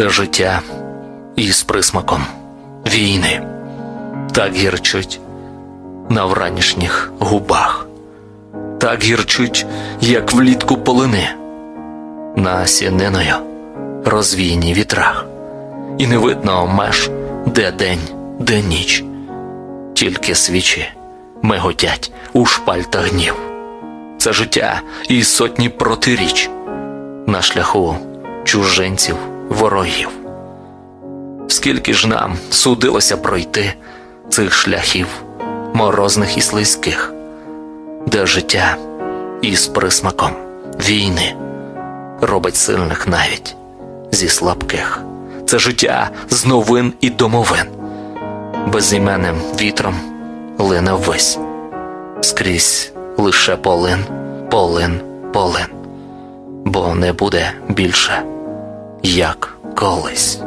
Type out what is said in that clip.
Це життя із присмаком війни. Так гірчить на вранішніх губах, так гірчить, як влітку полини, на сіниною розвійні вітрах, і не видно меж, де день, де ніч, тільки свічі миготять у шпальтах гнів. Це життя і сотні протиріч на шляху чужинців, ворогів. Скільки ж нам судилося пройти цих шляхів, морозних і слизьких, де життя із присмаком війни робить сильних навіть зі слабких. Це життя з новин і домовин, безіменним вітром лине ввесь, скрізь лише полин, полин, полин, бо не буде більше, як колись.